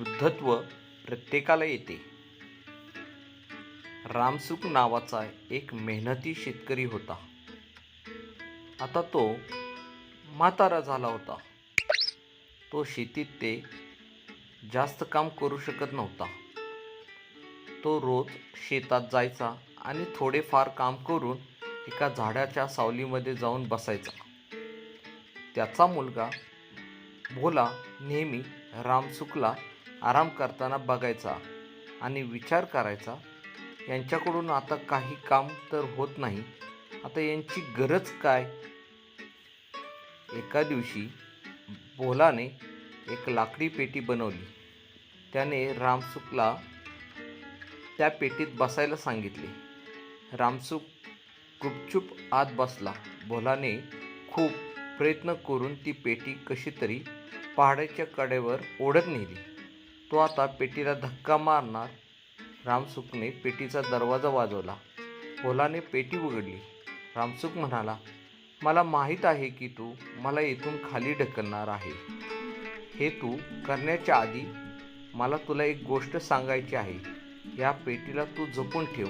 वृद्धत्व प्रत्येकाला येते. रामसुख नावाचा एक मेहनती शेतकरी होता. आता तो म्हातारा झाला होता. तो शेतीत ते जास्त काम करू शकत नव्हता. तो रोज शेतात जायचा आणि थोडेफार काम करून एका झाडाच्या सावलीमध्ये जाऊन बसायचा. त्याचा मुलगा भोला नेहमी रामसुखला आराम करताना बघायचा आणि विचार करायचा यांच्याकडून आता काही काम तर होत नाही. आता यांची गरज काय? एका दिवशी भोलाने एक लाकडी पेटी बनवली. त्याने रामसुखला त्या पेटीत बसायला सांगितले. रामसुख गुपचूप आत बसला. भोलाने खूप प्रयत्न करून ती पेटी कशी तरी पहाडाच्या कडेवर ओढत नेली. तो आता पेटीला धक्का मारणार. रामसुखने पेटीचा दरवाजा वाजवला. भोलाने पेटी उघडली. रामसुख म्हणाला मला माहीत आहे की तू मला इथून खाली ढकलणार आहे. हे तू करण्याच्या आधी मला तुला एक गोष्ट सांगायची आहे. या पेटीला तू जपून ठेव.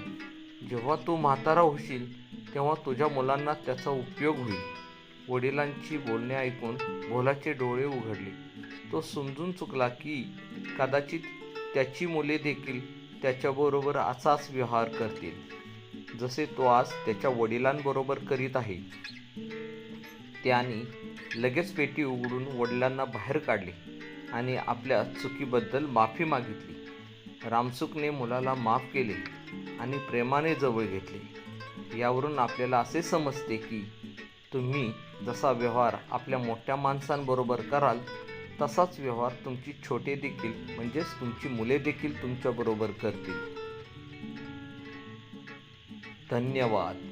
जेव्हा तू म्हातारा होशील तेव्हा तुझ्या मुलांना त्याचा उपयोग होईल. वडिलांची बोलणे ऐकून भोलाचे डोळे उघडले. तो समजून चुकला की कदाचित त्याची मुले देखील त्याच्याबरोबर असाच व्यवहार करतील जसे तो आज त्याच्या वडिलांबरोबर करीत आहे. त्याने लगेच पेटी उघडून वडिलांना बाहेर काढले आणि आपल्या चुकीबद्दल माफी मागितली. रामसुखने मुलाला माफ केले आणि प्रेमाने जवळ घेतले. यावरून आपल्याला असे समजते की तुम्ही जसा व्यवहार आपल्या मोठ्या माणसांबरोबर कराल तसाच व्यवहार तुमची छोटे देखील म्हणजेच तुमची मुले देखील तुमच्याबरोबर करतील. धन्यवाद.